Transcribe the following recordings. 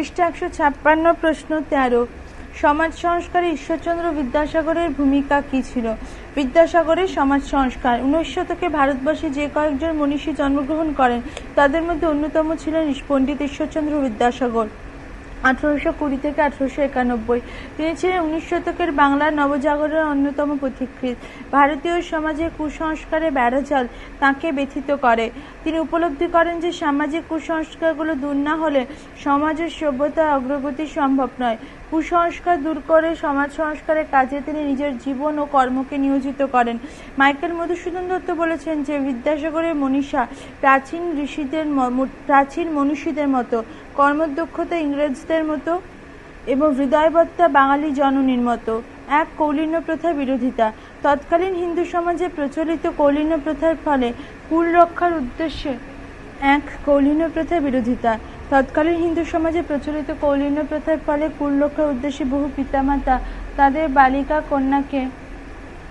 পৃষ্ঠা একশো ছাপ্পান্ন, প্রশ্ন তেরো। সমাজ সংস্কারে ঈশ্বরচন্দ্র বিদ্যাসাগরের ভূমিকা কী ছিল? বিদ্যাসাগরের সমাজ সংস্কার। উনিশ শতকে ভারতবর্ষে যে কয়েকজন মনীষী জন্মগ্রহণ করেন, তাদের মধ্যে অন্যতম ছিলেন পণ্ডিত ঈশ্বরচন্দ্র বিদ্যাসাগর। আঠারোশো কুড়ি থেকে আঠারোশো একানব্বই। তিনি ছিলেন উনিশ শতকের বাংলার নবজাগরণের অন্যতম পথিকৃৎ। ভারতীয় সমাজে কুসংস্কারে বেড়াজাল তাঁকে ব্যথিত করে। তিনি উপলব্ধি করেন যে সামাজিক কুসংস্কারগুলো দূর না হলে সমাজের সভ্যতার অগ্রগতি সম্ভব নয়। কুসংস্কার দূর করে, সমাজ সংস্কারের কাজে তিনি নিজের জীবন ও কর্মকে নিয়োজিত করেন। মাইকেল মধুসূদন দত্ত বলেছেন যে, বিদ্যাসাগরের মনীষা প্রাচীন ঋষিদের প্রাচীন মনীষীদের মতো, কর্মদক্ষতা ইংরেজদের মতো এবং হৃদয়বত্তা বাঙালি জননীর মতো। এক কৌলিন্য প্রথার বিরোধিতা। তৎকালীন হিন্দু সমাজে প্রচলিত কৌলিন্য প্রথার ফলে কুল রক্ষার উদ্দেশ্যে এক কৌলিন্য প্রথার বিরোধিতা। তৎকালীন হিন্দু সমাজে প্রচলিত কৌলিন্য প্রথার ফলে কুল রক্ষার উদ্দেশ্যে বহু পিতামাতা তাদের বালিকা কন্যাকে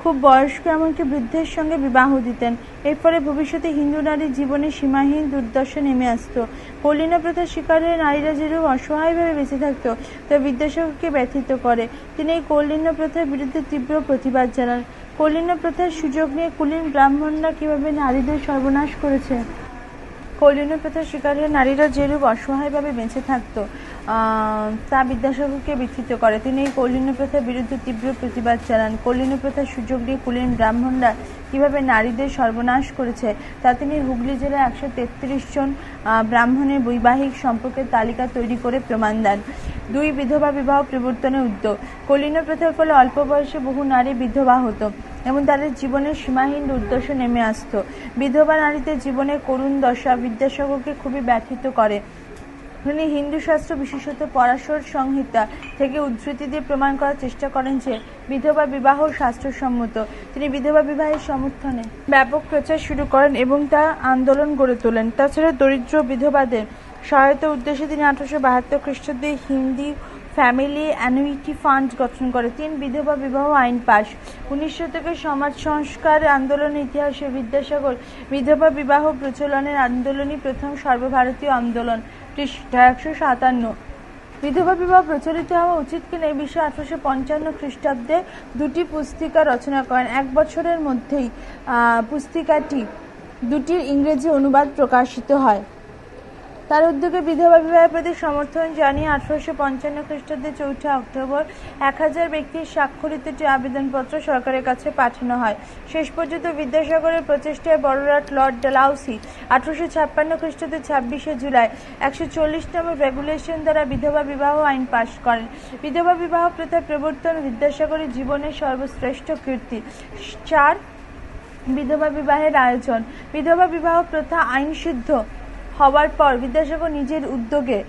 খুব বয়স্ক এমনকি বৃদ্ধের সঙ্গে বিবাহ দিতেন। এর ফলে ভবিষ্যতে হিন্দু নারীর জীবনে সীমাহীন দুর্দশা নেমে আসতো। কলিনা প্রথার শিকারে নারীরা যেরূপ অসহায়ভাবে বেঁচে থাকত, তা বিদ্যাসাগরকে ব্যথিত করে। তিনি এই কৌলিন্য প্রথার বিরুদ্ধে তীব্র প্রতিবাদ জানান। কৌলিন্য প্রথার সুযোগ নিয়ে কুলীন ব্রাহ্মণরা কীভাবে নারীদের সর্বনাশ করেছে? কৌলিন্য প্রথার শিকার হয়ে নারীরা যেরূপ অসহায়ভাবে বেঁচে থাকতো তা বিদ্যাসাগরকে বিকৃত করে। তিনি এই কৌলিন্য প্রথার বিরুদ্ধে তীব্র প্রতিবাদ চালান কৌলিন্য প্রথার সুযোগ দিয়ে কুলীন ব্রাহ্মণরা কীভাবে নারীদের সর্বনাশ করেছে, তা তিনি হুগলি জেলায় একশো তেত্রিশ জন ব্রাহ্মণের বৈবাহিক সম্পর্কের তালিকা তৈরি করে প্রমাণ দেন। দুই বিধবা বিবাহ প্রবর্তনের উদ্যোগ। কৌলিন্য প্রথার ফলে অল্প বয়সে বহু নারী বিধবা হতো। এবং তাদের জীবনের সীমাহীন দুর্দশা নেমে আসতো। বিধবা নারীদের জীবনে করুণ দশা বিদ্যাসাগরকে খুবই ব্যথিত করে। তিনি হিন্দু শাস্ত্র বিশেষত পরাশর সংহিতা থেকে উদ্ধৃতি দিয়ে প্রমাণ করার চেষ্টা করেন যে, বিধবা বিবাহ শাস্ত্রসম্মত। তিনি বিধবা বিবাহের সমর্থনে ব্যাপক প্রচার শুরু করেন এবং তা আন্দোলন গড়ে তোলেন। তাছাড়া দরিদ্র বিধবাদের সহায়তা উদ্দেশ্যে তিনি আঠারোশো বাহাত্তর খ্রিস্টাব্দে হিন্দি ফ্যামিলি অ্যানুইটি ফান্ড গঠন করে। তিন বিধবা বিবাহ আইন পাশ। উনিশ শতকের সমাজ সংস্কার আন্দোলনের ইতিহাসে বিদ্যাসাগর। বিধবা বিবাহ প্রচলনের আন্দোলনই প্রথম সর্বভারতীয় আন্দোলন। পৃষ্ঠা একশো সাতান্ন। বিধবা বিবাহ প্রচলিত হওয়া উচিত কিনা এই বিষয়ে আঠারোশো পঞ্চান্ন খ্রিস্টাব্দে দুটি পুস্তিকা রচনা করেন। এক বছরের মধ্যেই পুস্তিকাটি দুটির ইংরেজি অনুবাদ প্রকাশিত হয়। তার উদ্যোগে বিধবা বিবাহের প্রতি সমর্থন জানিয়ে আঠারোশো পঞ্চান্ন খ্রিস্টাব্দে চৌঠা অক্টোবর এক হাজার ব্যক্তির স্বাক্ষরিত একটি আবেদনপত্র সরকারের কাছে পাঠানো হয়। শেষ পর্যন্ত বিদ্যাসাগরের প্রচেষ্টায় বড়রাট লর্ড ডালাউসি আঠারোশো ছাপ্পান্ন খ্রিস্টাব্দে ছাব্বিশে জুলাই একশো চল্লিশ নম্বর রেগুলেশন দ্বারা বিধবা বিবাহ আইন পাশ করেন। বিধবা বিবাহ প্রথা প্রবর্তন বিদ্যাসাগরের জীবনের সর্বশ্রেষ্ঠ কীর্তি। চার বিধবা বিবাহের আয়োজন। বিধবা বিবাহ প্রথা আইনসিদ্ধ। হওয়ার পর বিদ্যাসাগর নিজের উদ্যোগে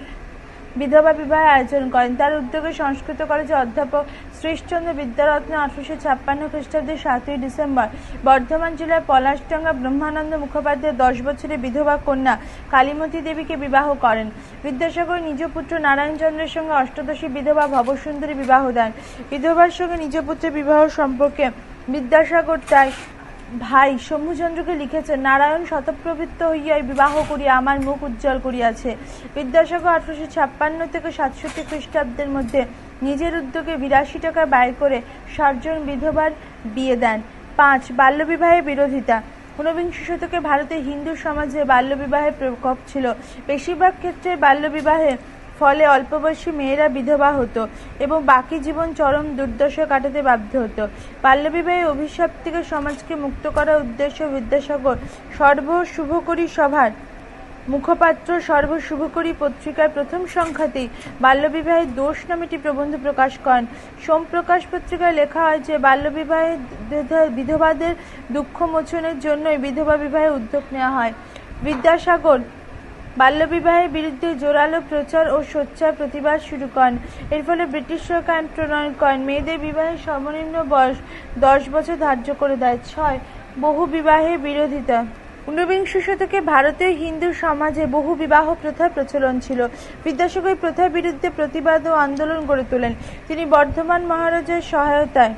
বিধবা বিবাহের আয়োজন করেন। তার উদ্যোগে সংস্কৃত কলেজে অধ্যাপক শ্রীশচন্দ্র বিদ্যারত্ন আঠারোশো ছাপ্পান্ন খ্রিস্টাব্দের সাতই ডিসেম্বর, বর্ধমান জেলার পলাশডাঙ্গা ব্রহ্মানন্দ মুখোপাধ্যায় দশ বছরের বিধবা কন্যা কালীমতী দেবীকে বিবাহ করেন। বিদ্যাসাগর নিজ পুত্র নারায়ণচন্দ্রের সঙ্গে অষ্টাদশী বিধবা ভবসুন্দরী বিবাহ দেন। বিধবার সঙ্গে নিজ পুত্রের বিবাহ সম্পর্কে বিদ্যাসাগর তাই ভাই, শম্ভুচন্দ্রকে লিখেছেন নারায়ণ শতপ্রবৃত্ত হইয়াই বিবাহ করিয়া আমার মুখ উজ্জ্বল করিয়াছে। বিদ্যাসাগর আঠারোশো ছাপ্পান্ন থেকে সাতষট্টি খ্রিস্টাব্দের মধ্যে নিজের উদ্যোগে বিরাশি টাকা ব্যয় করে ষাটজন বিধবার বিয়ে দেন। পাঁচ বাল্যবিবাহের বিরোধিতা। ঊনবিংশ শতকে ভারতের হিন্দু সমাজে বাল্যবিবাহের প্রকোপ ছিল। বেশিরভাগ ক্ষেত্রে বাল্যবিবাহে ফলে অল্প বয়সী মেয়েরা বিধবা হতো এবং বাকি জীবন চরম দুর্দশা কাটাতে বাধ্য হতো। বাল্যবিবাহের অভিশাপ থেকে সমাজকে মুক্ত করার উদ্দেশ্য বিদ্যাসাগর সর্ব শুভকরী সভার মুখপাত্র, সর্বশুভকরী পত্রিকার প্রথম সংখ্যাতেই বাল্যবিবাহের দোষ নামে একটি প্রবন্ধ প্রকাশ করেন। সোমপ্রকাশ পত্রিকায় লেখা হয় যে, বাল্যবিবাহে বিধ- বিধবাদের দুঃখ মোচনের জন্যই বিধবা বিবাহের উদ্যোগ নেওয়া হয়। বিদ্যাসাগর বাল্যবিবাহের বিরুদ্ধে জোরালো প্রচার ও সোচ্চার প্রতিবাদ শুরু করেন। এর ফলে ব্রিটিশ সরকার প্রণয়ন করেন। মেয়েদের বিবাহের সর্বনিম্ন বয়স দশ বছর ধার্য করে দেয়। ছয়, বহু বিবাহের বিরোধিতা। ঊনবিংশ শতকে ভারতীয় হিন্দু সমাজে বহু বিবাহ প্রথার প্রচলন ছিল। বিদ্যাসাগর প্রথার বিরুদ্ধে প্রতিবাদ ও আন্দোলন গড়ে তোলেন। তিনি বর্ধমান মহারাজের সহায়তায়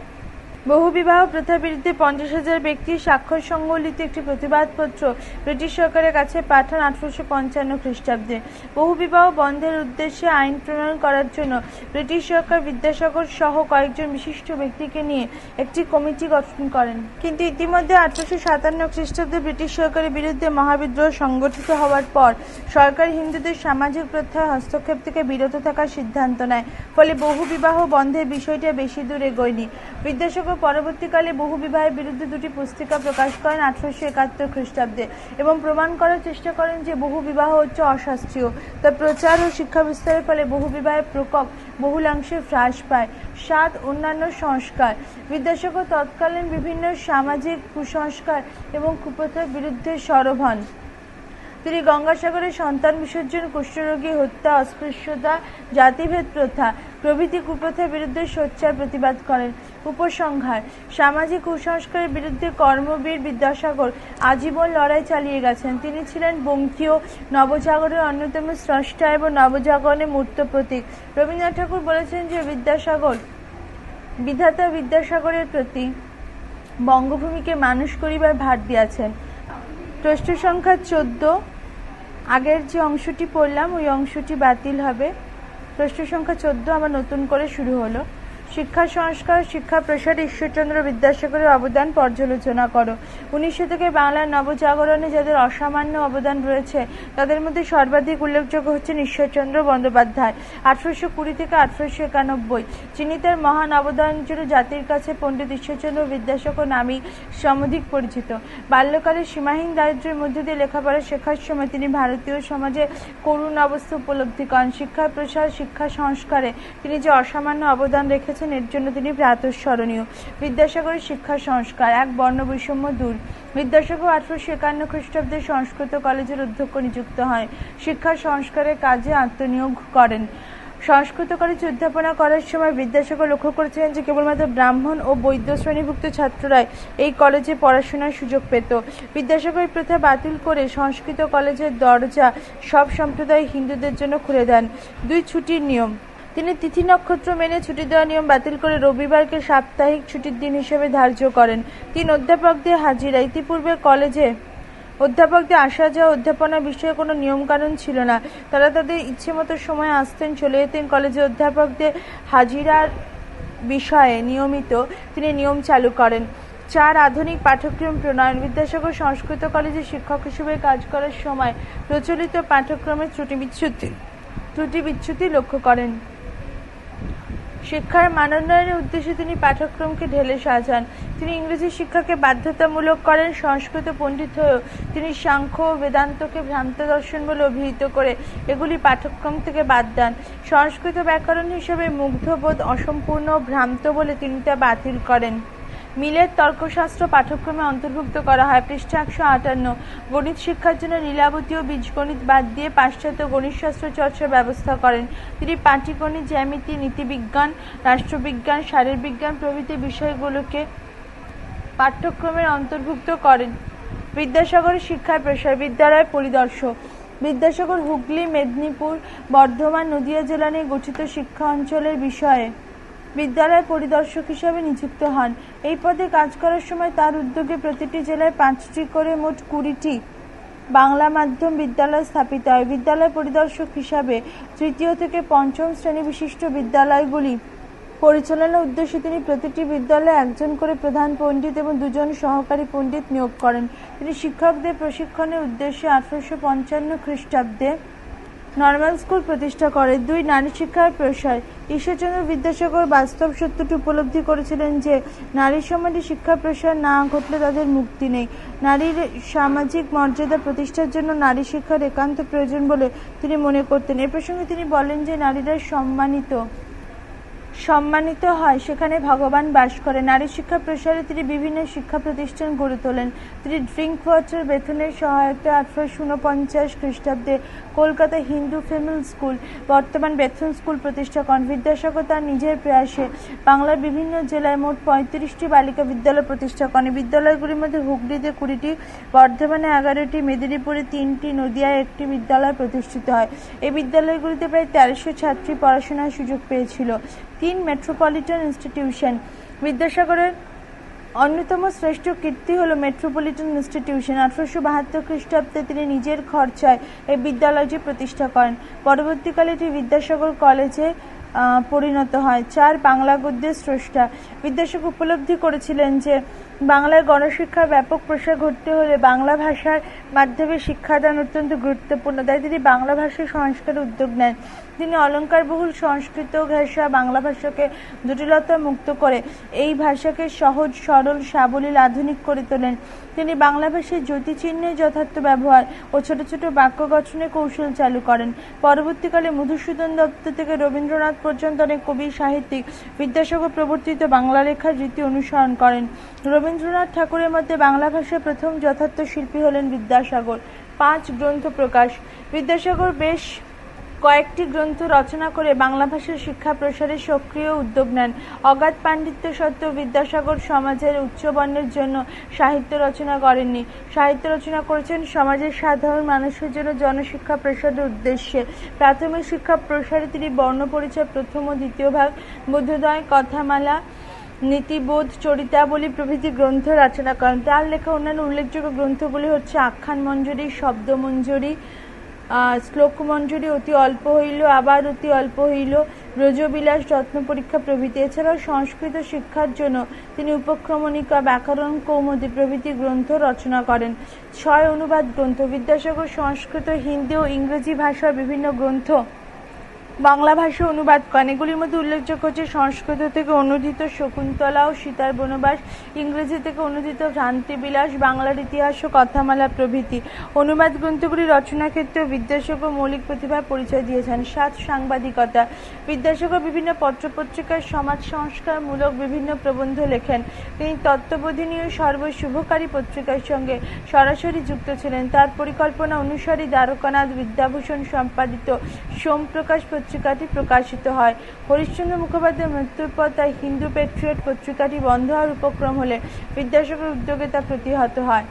বহুবিবাহ প্রথার বিরুদ্ধে পঞ্চাশ হাজার ব্যক্তির স্বাক্ষর সংবলিত একটি প্রতিবাদপত্র ব্রিটিশ সরকারের কাছে পাঠান আঠারোশো পঞ্চান্ন খ্রিস্টাব্দে। বহুবিবাহ বন্ধের উদ্দেশ্যে আইন প্রণয়ন করার জন্য ব্রিটিশ সরকার বিদ্যাসাগর সহ কয়েকজন বিশিষ্ট ব্যক্তিকে নিয়ে একটি কমিটি গঠন করেন। কিন্তু ইতিমধ্যে আঠারোশো সাতান্ন খ্রিস্টাব্দে ব্রিটিশ সরকারের বিরুদ্ধে মহাবিদ্রোহ সংগঠিত হওয়ার পর সরকার হিন্দুদের সামাজিক প্রথায় হস্তক্ষেপ থেকে বিরত থাকার সিদ্ধান্ত নেয়। ফলে বহুবিবাহ বন্ধের বিষয়টা বেশি দূর এগোয়নি। বিদ্যাসাগর পরবর্তীকালে বহু বিবাহের বিরুদ্ধে দুটি পুস্তিকা প্রকাশ করেন আঠারোশো একাত্তর খ্রিস্টাব্দে এবং প্রমাণ করার চেষ্টা করেন যে বহু বিবাহ হচ্ছে অশাস্ত্রীয়। তার প্রচার ও শিক্ষা বিস্তারের ফলে বহু বিবাহের প্রকোপ বহুলাংশে হ্রাস পায়। সাত অন্যান্য সংস্কার। বিদ্যাসাগর তৎকালীন বিভিন্ন সামাজিক কুসংস্কার এবং কুপ্রথার বিরুদ্ধে সরব হন। তিনি গঙ্গাসাগরে সন্তান বিসর্জন, কুষ্ঠরোগী হত্যা, অস্পৃশ্যতা, জাতিভেদ প্রথা, প্রভৃতি কুপ্রথার বিরুদ্ধে সোচ্চার প্রতিবাদ করেন। উপসংহার, সামাজিক কুসংস্কারের বিরুদ্ধে কর্মবীর বিদ্যাসাগর আজীবন লড়াই চালিয়ে গেছেন। তিনি ছিলেন বঙ্কীয় নবজাগরের অন্যতম স্রষ্টা এবং নবজাগরণের মূর্ত প্রতীক। রবীন্দ্রনাথ ঠাকুর বলেছেন যে, বিদ্যাসাগর, বিধাতা বিদ্যাসাগরের প্রতি বঙ্গভূমিকে মানুষ করিবার ভার দিয়াছেন। প্রশ্ন সংখ্যা চোদ্দ আগের যে অংশটি পড়লাম, ওই অংশটি বাতিল হবে। প্রশ্ন সংখ্যা চোদ্দ আবার নতুন করে শুরু হলো। শিক্ষা সংস্কার, শিক্ষা প্রসার, ঈশ্বরচন্দ্র বিদ্যাসাগরের অবদান পর্যালোচনা করো। উনিশ শতকে বাংলার নবজাগরণে যাদের অসামান্য অবদান রয়েছে, তাদের মধ্যে সর্বাধিক উল্লেখযোগ্য হচ্ছেন ঈশ্বরচন্দ্র বন্দ্যোপাধ্যায়, আঠারোশো কুড়ি থেকে আঠারোশো একানব্বই। যিনি তার মহান অবদান জন্য জাতির কাছে পণ্ডিত ঈশ্বরচন্দ্র বিদ্যাসাগর নামেই সমধিক পরিচিত। বাল্যকালে সীমাহীন দারিদ্র্যের মধ্য দিয়ে লেখাপড়া শেখার সময় তিনি ভারতীয় সমাজে করুণ অবস্থা উপলব্ধি করেন। শিক্ষা প্রসার, শিক্ষা সংস্কারে তিনি যে অসামান্য অবদান রেখেছেন এর জন্য তিনি প্রাতঃস্মরণীয়। বিদ্যাসাগরের শিক্ষা সংস্কার, এক বর্ণ বৈষম্য দূর। বিদ্যাসাগর আঠারোশো একান্ন খ্রিস্টাব্দে সংস্কৃত কলেজের অধ্যক্ষ নিযুক্ত হয়। শিক্ষা সংস্কারের কাজে আত্মনিয়োগ করেন। সংস্কৃত কলেজ অধ্যাপনা করার সময় বিদ্যাসাগর লক্ষ্য করেছিলেন যে কেবলমাত্র ব্রাহ্মণ ও বৈদ্য শ্রেণীভুক্ত ছাত্ররাই এই কলেজে পড়াশোনার সুযোগ পেত। বিদ্যাসাগর প্রথা বাতিল করে সংস্কৃত কলেজের দরজা সব সম্প্রদায় হিন্দুদের জন্য খুলে দেন। দুই ছুটির নিয়ম। তিনি তিথি নক্ষত্র মেনে ছুটি দেওয়ার নিয়ম বাতিল করে রবিবারকে সাপ্তাহিক ছুটির দিন হিসেবে ধার্য করেন। তিন অধ্যাপকদের হাজিরা। ইতিপূর্বে কলেজে অধ্যাপকদের আসা যাওয়া অধ্যাপনা বিষয়ে কোনো নিয়মকানুন ছিল না। তারা তাদের ইচ্ছে মতো সময় আসতেন, চলে যেতেন। কলেজে অধ্যাপকদের হাজিরার বিষয়ে নিয়মিত তিনি নিয়ম চালু করেন। চার আধুনিক পাঠ্যক্রম, প্রণয়ন বিদ্যাসাগর সংস্কৃত কলেজে শিক্ষক হিসেবে কাজ করার সময় প্রচলিত পাঠ্যক্রমের ত্রুটি বিচ্যুতি ত্রুটি বিচ্যুতি লক্ষ্য করেন। শিক্ষার মানোন্নয়নের উদ্দেশ্যে তিনি পাঠ্যক্রমকে ঢেলে সাজান। তিনি ইংরেজি শিক্ষাকে বাধ্যতামূলক করেন, সংস্কৃত পণ্ডিত হয়েও। তিনি সাংখ্য ও বেদান্তকে ভ্রান্ত দর্শন বলে অভিহিত করে এগুলি পাঠ্যক্রম থেকে বাদ দেন। সংস্কৃত ব্যাকরণ হিসেবে মুগ্ধবোধ অসম্পূর্ণ ভ্রান্ত বলে তিনি তা বাতিল করেন। মিলের তর্কশাস্ত্র পাঠ্যক্রমে অন্তর্ভুক্ত করা হয়। পৃষ্ঠা একশো আটান্ন। গণিত শিক্ষার জন্য লীলাবতী ও বীজগণিত বাদ দিয়ে পাশ্চাত্য গণিতশাস্ত্র চর্চার ব্যবস্থা করেন। তিনি পাটিগণিত, জ্যামিতি, নীতিবিজ্ঞান, রাষ্ট্রবিজ্ঞান, শারীরবিজ্ঞান প্রভৃতি বিষয়গুলোকে পাঠ্যক্রমের অন্তর্ভুক্ত করেন। বিদ্যাসাগরের শিক্ষার প্রসার বিদ্যালয় পরিদর্শক। বিদ্যাসাগর হুগলি, মেদিনীপুর, বর্ধমান, নদিয়া জেলা নিয়ে গঠিত শিক্ষা অঞ্চলের বিষয়ে বিদ্যালয় পরিদর্শক হিসাবে নিযুক্ত হন। এই পদে কাজ করার সময় তার উদ্যোগে প্রতিটি জেলায় পাঁচটি করে মোট কুড়িটি বাংলা মাধ্যম বিদ্যালয় স্থাপিত হয়। বিদ্যালয় পরিদর্শক হিসাবে তৃতীয় থেকে পঞ্চম শ্রেণি বিশিষ্ট বিদ্যালয়গুলি পরিচালনার উদ্দেশ্যে তিনি প্রতিটি বিদ্যালয়ে একজন করে প্রধান পণ্ডিত এবং দুজন সহকারী পণ্ডিত নিয়োগ করেন। তিনি শিক্ষকদের প্রশিক্ষণের উদ্দেশ্যে আঠারোশো পঞ্চান্ন খ্রিস্টাব্দে নর্মাল স্কুল প্রতিষ্ঠা করে। দুই নারী শিক্ষার প্রসার ঈশ্বরচন্দ্র বিদ্যাসাগর বাস্তব সত্যটি উপলব্ধি করেছিলেন যে, নারী সমাজে শিক্ষা প্রসার না ঘটলে তাদের মুক্তি নেই। নারীর সামাজিক মর্যাদা প্রতিষ্ঠার জন্য নারী শিক্ষার একান্ত প্রয়োজন বলে তিনি মনে করতেন। এ প্রসঙ্গে তিনি বলেন যে, নারীরা সম্মানিত। সম্মানিত হয়। সেখানে ভগবান বাস করে। নারী শিক্ষা প্রসারে তিনি বিভিন্ন শিক্ষা প্রতিষ্ঠান গড়ে তোলেন। তিনি ড্রিঙ্ক ওয়াটার বেতনের সহায়তা আঠারোশো উনপঞ্চাশ খ্রিস্টাব্দে কলকাতা হিন্দু ফিমেল স্কুল, বর্তমান বেথুন স্কুল প্রতিষ্ঠা করেন। বিদ্যাসাগর তার নিজের প্রয়াসে বাংলার বিভিন্ন জেলায় মোট পঁয়ত্রিশটি বালিকা বিদ্যালয় প্রতিষ্ঠা করেন। বিদ্যালয়গুলির মধ্যে হুগলিতে কুড়িটি, বর্ধমানে এগারোটি, মেদিনীপুরে তিনটি, নদিয়ায় একটি বিদ্যালয় প্রতিষ্ঠিত হয়। এই বিদ্যালয়গুলিতে প্রায় তেরোশো ছাত্রী পড়াশোনার সুযোগ পেয়েছিল। তিন মেট্রোপলিটন ইনস্টিটিউশন। বিদ্যাসাগরের অন্যতম শ্রেষ্ঠ কীর্তি হল মেট্রোপলিটন ইনস্টিটিউশন। আঠারোশো বাহাত্তর খ্রিস্টাব্দে তিনি নিজের খরচায় এই বিদ্যালয়টি প্রতিষ্ঠা করেন। পরবর্তীকালে এটি বিদ্যাসাগর কলেজে পরিণত হয়। চার বাংলা গদ্যের স্রষ্টা। বিদ্যাসাগর উপলব্ধি করেছিলেন যে বাংলায় গণশিক্ষার ব্যাপক প্রসার ঘটতে হলে বাংলা ভাষার মাধ্যমে শিক্ষাদান অত্যন্ত গুরুত্বপূর্ণ। তাই তিনি বাংলা ভাষার সংস্কারের উদ্যোগ নেন। তিনি অলঙ্কারবহুল, সংস্কৃত ভাষা, বাংলা ভাষাকে জটিলতা মুক্ত করে, এই ভাষাকে সহজ, সরল, সাবলীল, আধুনিক করে তোলেন। তিনি বাংলা ভাষায় জ্যোতিচিহ্নের যথার্থ ব্যবহার ও ছোট ছোট বাক্য গঠনের কৌশল চালু করেন। পরবর্তীকালে মধুসূদন দত্ত থেকে রবীন্দ্রনাথ পর্যন্ত অনেক কবি, সাহিত্যিক, বিদ্যাসাগর প্রবর্তিত বাংলা লেখার রীতি অনুসরণ করেন। রবীন্দ্রনাথ ঠাকুরের মধ্যে বাংলা ভাষায় প্রথম যথার্থ শিল্পী হলেন বিদ্যাসাগর। পাঁচ গ্রন্থ প্রকাশ। বিদ্যাসাগর বেশ কয়েকটি গ্রন্থ রচনা করে বাংলা ভাষার শিক্ষা প্রসারে সক্রিয় উদ্যোগ নেন। অগাধ পাণ্ডিত্য সত্ত্বেও বিদ্যাসাগর সমাজের উচ্চবর্ণের জন্য সাহিত্য রচনা করেননি। সাহিত্য রচনা করেছেন সমাজের সাধারণ মানুষের জন্য জনশিক্ষা প্রসারের উদ্দেশ্যে। প্রাথমিক শিক্ষা প্রসারে তিনি বর্ণপরিচয় প্রথম ও দ্বিতীয় ভাগ বোধোদয় কথামালা নীতিবোধ চরিতাবলী প্রভৃতি গ্রন্থ রচনা করেন। তার লেখা অন্যান্য উল্লেখযোগ্য গ্রন্থগুলি হচ্ছে আখ্যান মঞ্জুরি শব্দমঞ্জুরি আহ, শ্লোক মঞ্জুরি অতি অল্প হইল আবার অতি অল্প হইল ব্রজবিলাস রত্ন পরীক্ষা প্রভৃতি। এছাড়াও সংস্কৃত শিক্ষার জন্য তিনি উপক্রমণিকা ব্যাকরণ কৌমুদী প্রভৃতি গ্রন্থ রচনা করেন। ছয় অনুবাদ গ্রন্থ বিদ্যাসাগর সংস্কৃত হিন্দি ও ইংরেজি ভাষার বিভিন্ন গ্রন্থ। বাংলা ভাষা অনুবাদ করেন। এগুলির মধ্যে উল্লেখযোগ্য হচ্ছে সংস্কৃত থেকে অনুদিত শকুন্তলা ও সীতার বনবাস, ইংরেজি থেকে অনুদিত ভ্রান্তিবিলাস, বাংলার ইতিহাস ও কথামালা প্রভৃতি। অনুবাদ গ্রন্থগুলি রচনার ক্ষেত্রে বিদ্যাসাগর মৌলিক প্রতিভার পরিচয় দিয়েছেন। সাত সাংবাদিকতা। বিদ্যাসাগর বিভিন্ন পত্রপত্রিকার সমাজ সংস্কারমূলক বিভিন্ন প্রবন্ধ লেখেন। তিনি তত্ত্ববোধিনী ও সর্বশুভকারী পত্রিকার সঙ্গে সরাসরি যুক্ত ছিলেন। তার পরিকল্পনা অনুসারী দ্বারকানাথ বিদ্যাভূষণ সম্পাদিত সোমপ্রকাশ পত্রিকাটি প্রকাশিত হয়। হরিশ্চন্দ্র মুখোপাধ্যায়ের মৃত্যুর পর তাই হিন্দু পেট্রিয়ট পত্রিকাটি বন্ধ হওয়ার উপক্রম হলে বিদ্যাসাগর উদ্যোগে তা প্রতিহত হয়।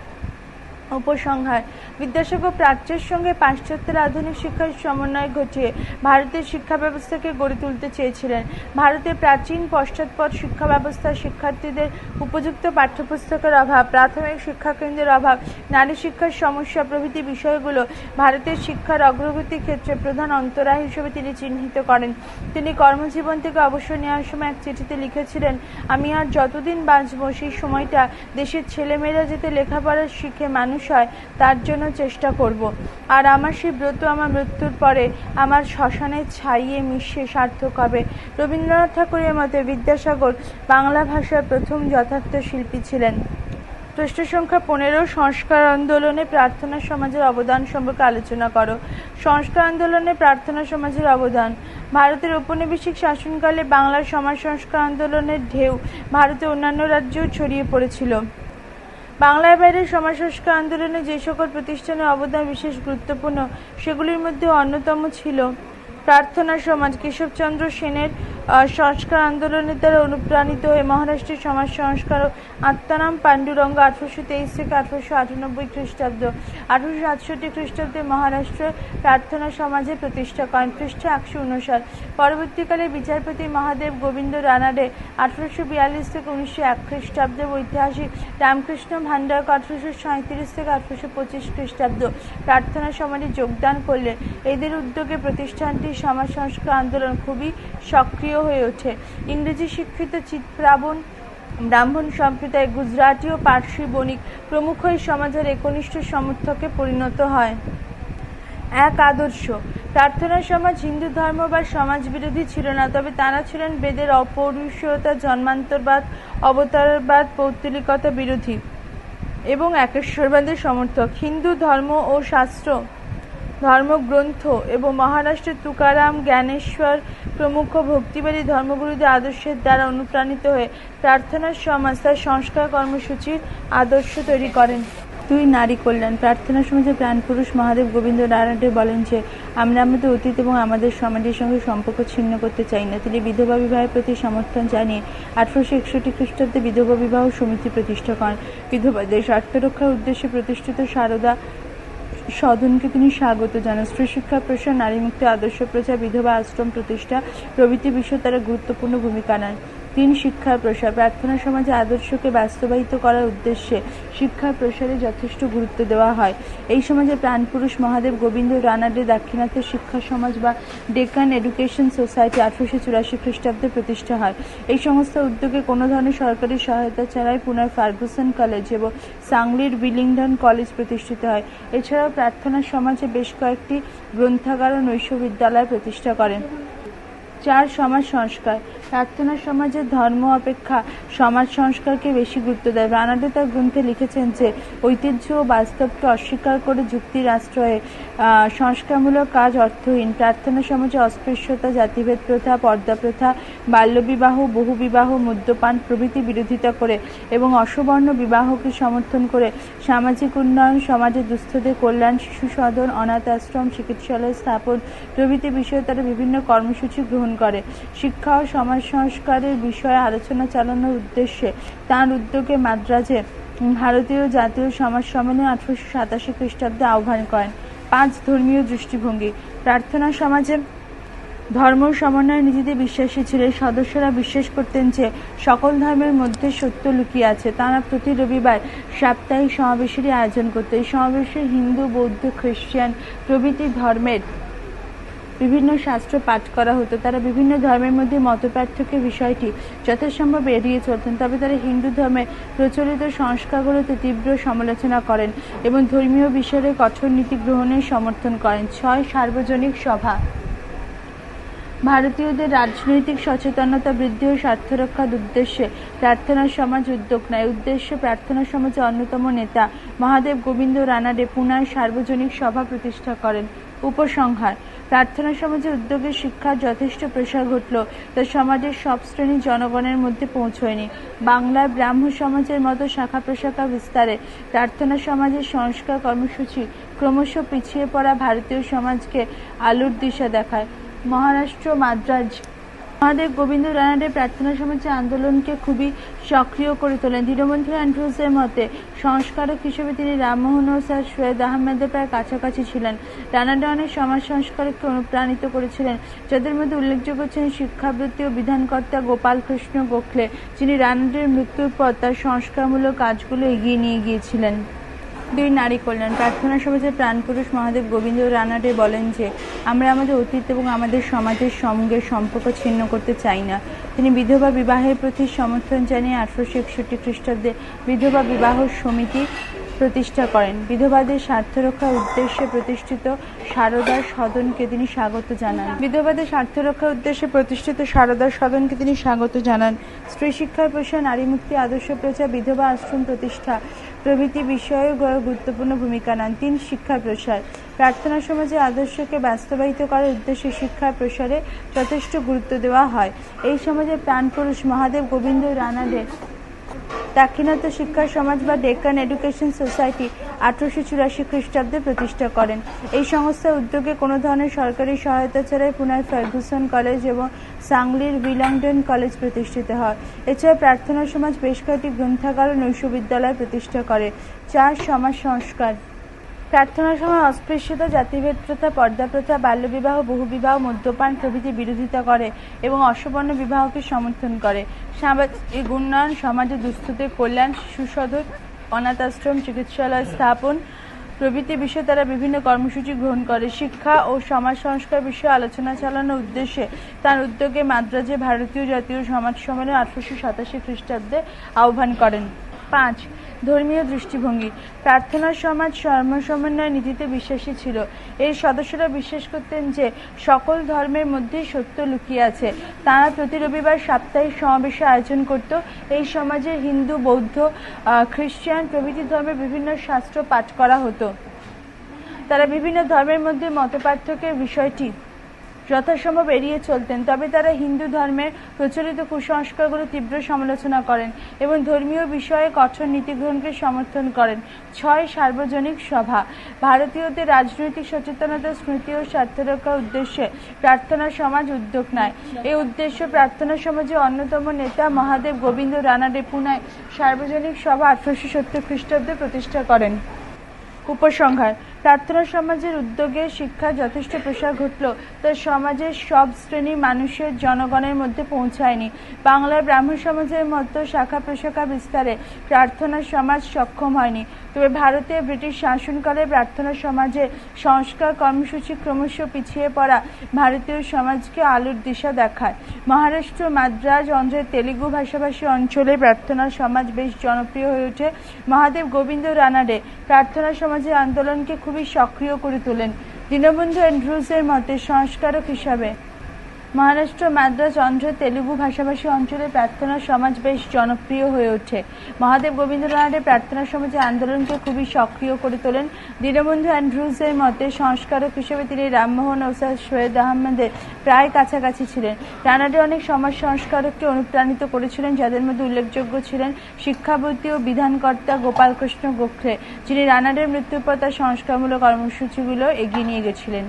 উপসংহার বিদ্যাসাগর প্রাচ্যের সঙ্গে পাশ্চাত্যের আধুনিক শিক্ষার সমন্বয় ঘটিয়ে ভারতের শিক্ষা ব্যবস্থাকে গড়ে তুলতে চেয়েছিলেন। ভারতের প্রাচীন পশ্চাৎপদ শিক্ষা ব্যবস্থার শিক্ষার্থীদের উপযুক্ত পাঠ্যপুস্তকের অভাব, প্রাথমিক শিক্ষাকেন্দ্রের অভাব, নারী শিক্ষার সমস্যা প্রভৃতি বিষয়গুলো ভারতের শিক্ষার অগ্রগতির ক্ষেত্রে প্রধান অন্তরায় হিসেবে তিনি চিহ্নিত করেন। তিনি কর্মজীবন থেকে অবসর নেওয়ার সময় এক চিঠিতে লিখেছিলেন, আমি আর যতদিন বাঁচব, সেই সময়টা দেশের ছেলেমেয়েরা যাতে লেখাপড়া শিখে মানুষ হয়, তার জন্য চেষ্টা করব। আর আমার সেই ব্রত, আমার মৃত্যুর পরে আমার শ্মশানে ছাইয়ে মিশে সার্থক হবে। রবীন্দ্রনাথ ঠাকুরের মতে বিদ্যাসাগর বাংলা ভাষার প্রথম যথার্থ শিল্পী ছিলেন। প্রশ্ন সংখ্যা পনেরো, সংস্কার আন্দোলনে প্রার্থনা সমাজের অবদান সম্পর্কে আলোচনা করো। সংস্কার আন্দোলনে প্রার্থনা সমাজের অবদান। ভারতের ঔপনিবেশিক শাসনকালে বাংলার সমাজ সংস্কার আন্দোলনের ঢেউ ভারতের অন্যান্য রাজ্যেও ছড়িয়ে পড়েছিল। বাংলার বাইরে সমাজ সংস্কার আন্দোলনে যে সকল প্রতিষ্ঠানের অবদান বিশেষ গুরুত্বপূর্ণ, সেগুলির মধ্যে অন্যতম ছিল প্রার্থনা সমাজ। কেশবচন্দ্র সেনের সংস্কার আন্দোলনের দ্বারা অনুপ্রাণিত হয়ে মহারাষ্ট্রের সমাজ সংস্কার আত্মারাম পাণ্ডুরঙ্গ আঠারোশো তেইশ থেকে আঠারোশো আটানব্বই খ্রিস্টাব্দ। আঠারোশো আটষট্টি খ্রিস্টাব্দে মহারাষ্ট্র প্রার্থনা সমাজে প্রতিষ্ঠা করেন খ্রিস্ট একশো উনষাট। পরবর্তীকালে বিচারপতি মহাদেব গোবিন্দ রানাডে আঠারোশো বিয়াল্লিশ থেকে উনিশশো এক খ্রিস্টাব্দে ঐতিহাসিক রামকৃষ্ণ ভান্ডারক আঠারোশো সাঁত্রিশ থেকে আঠারোশো পঁচিশ খ্রিস্টাব্দ প্রার্থনা সমাজে যোগদান করলেন। এদের উদ্যোগে প্রতিষ্ঠানটি সমাজ সংস্কার আন্দোলন খুবই সক্রিয় হয়ে ওঠে। ইংরেজি শিক্ষিত চিৎপ্রাবণ ব্রাহ্মণ সম্প্রদায়, গুজরাটি ও পার্সি বণিক প্রমুখ এই সমাজের একনিষ্ঠ সমর্থকে পরিণত হয়। এক আদর্শ, প্রার্থনা সমাজ হিন্দু ধর্ম বা সমাজ বিরোধী ছিল না, তবে তারা ছিলেন বেদের অপৌরুষীয়তা জন্মান্তরবাদ, অবতারবাদ, পৌত্তলিকতা বিরোধী এবং একেশ্বরবাদের সমর্থক। হিন্দু ধর্ম ও শাস্ত্র ধর্মগ্রন্থ এবং মহারাষ্ট্রের তুকারাম জ্ঞানেশ্বর প্রমুখ ভক্তিবাদী ধর্মগুরুদের আদর্শের দ্বারা অনুপ্রাণিত হয়ে প্রার্থনার সমাজ তার সংস্কার কর্মসূচির আদর্শ তৈরি করেন। দুই নারী কল্যাণ প্রার্থনা সমাজের প্রাণপুরুষ মহাদেব গোবিন্দ নারায়ণে বলেন যে, আমরা আমাদের অতীত এবং আমাদের সমাজের সঙ্গে সম্পর্ক ছিন্ন করতে চাই না। তিনি বিধবা বিবাহের প্রতি সমর্থন জানিয়ে আঠারোশো একষট্টি খ্রিস্টাব্দে বিধবা বিবাহ সমিতি প্রতিষ্ঠা করেন। বিধবাদের স্বার্থরক্ষার উদ্দেশ্যে প্রতিষ্ঠিত সারদা সদনকে তিনি স্বাগত জানান। স্ত্রী শিক্ষা প্রসার, নারী মুক্তি আদর্শ প্রচার, বিধবা আশ্রম প্রতিষ্ঠা প্রভৃতি বিষয়ে তারা গুরুত্বপূর্ণ ভূমিকা নেন। তিন শিক্ষার প্রসার। প্রার্থনা সমাজে আদর্শকে বাস্তবায়িত করার উদ্দেশ্যে শিক্ষার প্রসারে যথেষ্ট গুরুত্ব দেওয়া হয়। এই সমাজে প্রাণপুরুষ মহাদেব গোবিন্দ রানাডে দাক্ষিণাত্যের শিক্ষা সমাজ বা ডেকান এডুকেশন সোসাইটি আঠারোশো চুরাশি খ্রিস্টাব্দে প্রতিষ্ঠা হয়। এই সংস্থা উদ্যোগে কোনো ধরনের সরকারি সহায়তা ছাড়াই পুনের ফার্গুসন কলেজ এবং সাংলির বিলিংডন কলেজ প্রতিষ্ঠিত হয়। এছাড়াও প্রার্থনা সমাজে বেশ কয়েকটি গ্রন্থাগার ও নৈশ বিদ্যালয় প্রতিষ্ঠা করেন। চার সমাজ সংস্কার। প্রার্থনা সমাজের ধর্ম অপেক্ষা সমাজ সংস্কারকে বেশি গুরুত্ব দেয়। রানাডে তার গ্রন্থে লিখেছেন যে, ঐতিহ্য ও বাস্তবকে অস্বীকার করে যুক্তির আশ্রয়ে সংস্কারমূলক কাজ অর্থহীন। প্রার্থনা সমাজে অস্পৃশ্যতা, জাতিভেদ প্রথা, পর্দা প্রথা, বাল্যবিবাহ, বহুবিবাহ, মদ্যপান প্রভৃতি বিরোধিতা করে এবং অসবর্ণ বিবাহকে সমর্থন করে সামাজিক উন্নয়ন সমাজে দুস্থদের কল্যাণ, শিশু সদন, অনাথ আশ্রম, চিকিৎসালয় স্থাপন প্রভৃতি বিষয়ে তারা বিভিন্ন কর্মসূচি গ্রহণ করে। শিক্ষা ও সমাজ সংস্কারের বিষয়ে আলোচনা চালানোর উদ্দেশ্যে তার উদ্যোগে মাদ্রাজে ভারতীয় জাতীয় সমাজ সম্মেলন আঠারোশো সাতাশি খ্রিস্টাব্দে আহ্বান করেন। পাঁচ ধর্মীয় দৃষ্টিভঙ্গি। প্রার্থনা সমাজে ধর্ম সমন্বয়ে নিজেদের বিশ্বাসী ছিল। সদস্যরা বিশ্বাস করতেন যে সকল ধর্মের মধ্যে সত্য লুকিয়ে আছে। তারা প্রতি রবিবার সাপ্তাহিক সমাবেশেরই আয়োজন করত। এই সমাবেশে হিন্দু, বৌদ্ধ, খ্রিস্টান প্রভৃতি ধর্মের বিভিন্ন শাস্ত্র পাঠ করা হতো। তারা বিভিন্ন ধর্মের মধ্যে মতপার্থক্যের বিষয়টি যথাসম্ভব এড়িয়ে চলতেন। তবে তারা হিন্দু ধর্মে প্রচলিত সংস্কারগুলোতে তীব্র সমালোচনা করেন এবং ধর্মীয় বিষয়ে কঠোর নীতি গ্রহণের সমর্থন করেন। ছয় সার্বজনিক সভা। ভারতীয়দের রাজনৈতিক সচেতনতা বৃদ্ধি ও স্বার্থ রক্ষার উদ্দেশ্যে প্রার্থনা সমাজ উদ্যোগ নেয়। উদ্দেশ্যে প্রার্থনা সমাজের অন্যতম নেতা মহাদেব গোবিন্দ রানাডে পুনায় সার্বজনিক সভা প্রতিষ্ঠা করেন। উপসংহার প্রার্থনা সমাজের উদ্যোগে শিক্ষার যথেষ্ট প্রসার ঘটল তা সমাজের সব শ্রেণির জনগণের মধ্যে পৌঁছয়নি। বাংলার ব্রাহ্ম সমাজের মতো শাখা প্রশাখা বিস্তারে প্রার্থনা সমাজের সংস্কার কর্মসূচি ক্রমশ পিছিয়ে পড়া ভারতীয় সমাজকে আলোর দিশা দেখায়। মহারাষ্ট্র, মাদ্রাজ মহাদেব গোবিন্দ রানাডে প্রার্থনা সমাজের আন্দোলনকে খুবই সক্রিয় করে তোলেন। দৃঢ়মন্ত্রী অ্যান্ড্রুজের মতে, সংস্কারক হিসেবে তিনি রামমোহন ও স্যার সৈয়দ আহমেদের প্রায় কাছাকাছি ছিলেন। রানাডে অনেক সমাজ সংস্কারককে অনুপ্রাণিত করেছিলেন, যাদের মধ্যে উল্লেখযোগ্য ছিলেন শিক্ষাবৃত্তি ও বিধানকর্তা গোপাল কৃষ্ণ গোখলে, যিনি রানাডের মৃত্যুর পর তার সংস্কারমূলক কাজগুলো এগিয়ে নিয়ে গিয়েছিলেন। দুই নারী কল্যাণ। প্রার্থনা সমাজের প্রাণপুরুষ মহাদেব গোবিন্দ রানাডে বলেন যে, আমরা আমাদের অতীত এবং আমাদের সমাজের সঙ্গে সম্পর্ক ছিন্ন করতে চাই না। তিনি বিধবা বিবাহের প্রতি সমর্থন জানিয়ে আঠারোশো একষট্টি খ্রিস্টাব্দে বিধবা বিবাহ সমিতি প্রতিষ্ঠা করেন। বিধবাদের স্বার্থ রক্ষার উদ্দেশ্যে প্রতিষ্ঠিত সারদার সদনকে তিনি স্বাগত জানান। বিধবাদের স্বার্থ রক্ষার উদ্দেশ্যে প্রতিষ্ঠিত সারদার সদনকে তিনি স্বাগত জানান। স্ত্রী শিক্ষার প্রসার নারী মুক্তি আদর্শ প্রচার, বিধবা আশ্রম প্রতিষ্ঠা প্রভৃতি বিষয়ে গুরুত্বপূর্ণ ভূমিকা নেন। তিন শিক্ষার প্রসার। প্রার্থনা সমাজে আদর্শকে বাস্তবায়িত করার উদ্দেশ্যে শিক্ষার প্রসারে যথেষ্ট গুরুত্ব দেওয়া হয়। এই সমাজে প্রাণপুরুষ মহাদেব গোবিন্দ রানাডে দাক্ষিণাত্য শিক্ষা সমাজ বা ডেকান এডুকেশন সোসাইটি আঠারোশো চুরাশি খ্রিস্টাব্দে প্রতিষ্ঠা করেন। এই সংস্থার উদ্যোগে কোনো ধরনের সরকারি সহায়তা ছাড়াই পুনায় ফার্গুসন কলেজ এবং সাংলির উইলাংডন কলেজ প্রতিষ্ঠিত হয়। এছাড়া প্রার্থনা সমাজ বেশ কয়েকটি গ্রন্থাগার ও নৈশ বিদ্যালয় প্রতিষ্ঠা করে। চার সমাজ সংস্কার প্রার্থনার সময় অস্পৃশ্যতা জাতিভেদ প্রথা পর্দা প্রথা বাল্যবিবাহ, বহুবিবাহ, মদ্যপান প্রভৃতি বিরোধিতা করে এবং অসবর্ণ বিবাহকে সমর্থন করে। সামাজিক উন্নয়ন, সমাজে দুস্থদের কল্যাণ শিশু সদন অনাথ আশ্রম চিকিৎসালয় স্থাপন প্রভৃতি বিষয়ে তারা বিভিন্ন কর্মসূচি গ্রহণ করে। শিক্ষা ও সমাজ সংস্কার বিষয়ে আলোচনা চালানোর উদ্দেশ্যে তার উদ্যোগে মাদ্রাজে ভারতীয় জাতীয় সমাজ সম্মেলন আঠারোশো সাতাশি খ্রিস্টাব্দে আহ্বান করেন। পাঁচ ধর্মীয় দৃষ্টিভঙ্গি। প্রার্থনা সমাজ সমন্বয় নীতিতে বিশ্বাসী ছিল। এর সদস্যরা বিশ্বাস করতেন যে, সকল ধর্মের মধ্যেই সত্য লুকিয়ে আছে। তারা প্রতি রবিবার সাপ্তাহিক সমাবেশে আয়োজন করত। এই সমাজে হিন্দু, বৌদ্ধ খ্রিস্টান প্রভৃতি ধর্মের বিভিন্ন শাস্ত্র পাঠ করা হতো। তারা বিভিন্ন ধর্মের মধ্যে মতপার্থক্যের বিষয়টি যথাসম্ভব এড়িয়ে চলতেন, তবে তারা হিন্দু ধর্মের প্রচলিত কুসংস্কারগুলো তীব্র সমালোচনা করেন এবং ধর্মীয় বিষয়ে কঠোর নীতি গ্রহণকে সমর্থন করেন। ছয় সার্বজনিক সভা, ভারতীয়দের রাজনৈতিক সচেতনতা, স্মৃতি ও স্বার্থ রক্ষার উদ্দেশ্যে প্রার্থনা সমাজ উদ্যোগ নেয়। এই উদ্দেশ্য প্রার্থনা সমাজের অন্যতম নেতা মহাদেব গোবিন্দ রানাডে পুনায় সার্বজনিক সভা আঠারোশো সত্তর খ্রিস্টাব্দে প্রতিষ্ঠা করেন। উপসংহার প্রার্থনা সমাজের উদ্যোগে শিক্ষার যথেষ্ট প্রসার ঘটল, তা সমাজের সব শ্রেণির মানুষের জনগণের মধ্যে পৌঁছায়নি। বাংলার ব্রাহ্মণ সমাজের মতো শাখা প্রশাখা বিস্তারে প্রার্থনা সমাজ সক্ষম হয়নি। তবে ভারতে ব্রিটিশ শাসনকালে প্রার্থনা সমাজের সংস্কার কর্মসূচি ক্রমশ পিছিয়ে পড়া ভারতীয় সমাজকে আলোর দিশা দেখায়। মহারাষ্ট্র, মাদ্রাজ, অন্ধ্রের তেলেগু ভাষাভাষী অঞ্চলে প্রার্থনা সমাজ বেশ জনপ্রিয় হয়ে ওঠে। মহাদেব গোবিন্দ রানাডে প্রার্থনা সমাজের আন্দোলনকে খুবই সক্রিয় করে তোলেন। দীনবন্ধু অ্যান্ড্রুজের মতে সংস্কারক হিসাবে মহারাষ্ট্র, মাদ্রাজ, অন্ধ্র, তেলুগু ভাষাভাষী অঞ্চলে প্রার্থনা সমাজ বেশ জনপ্রিয় হয়ে ওঠে। মহাদেব গোবিন্দ্রনাথে প্রার্থনা সমাজের আন্দোলনকে খুবই সক্রিয় করে তোলেন দীনবন্ধু অ্যান্ড্রুজের মতে সংস্কারক হিসেবে তিনি রামমোহন ওসাদ সৈয়দ আহমেদের প্রায় কাছাকাছি ছিলেন। রানাডে অনেক সমাজ সংস্কারককে অনুপ্রাণিত করেছিলেন, যাদের মধ্যে উল্লেখযোগ্য ছিলেন শিক্ষাবতী ও বিধানকর্তা গোপালকৃষ্ণ গোখলে, যিনি রানাডের মৃত্যুর পর তার সংস্কারমূলক কর্মসূচিগুলো এগিয়ে নিয়ে গেছিলেন।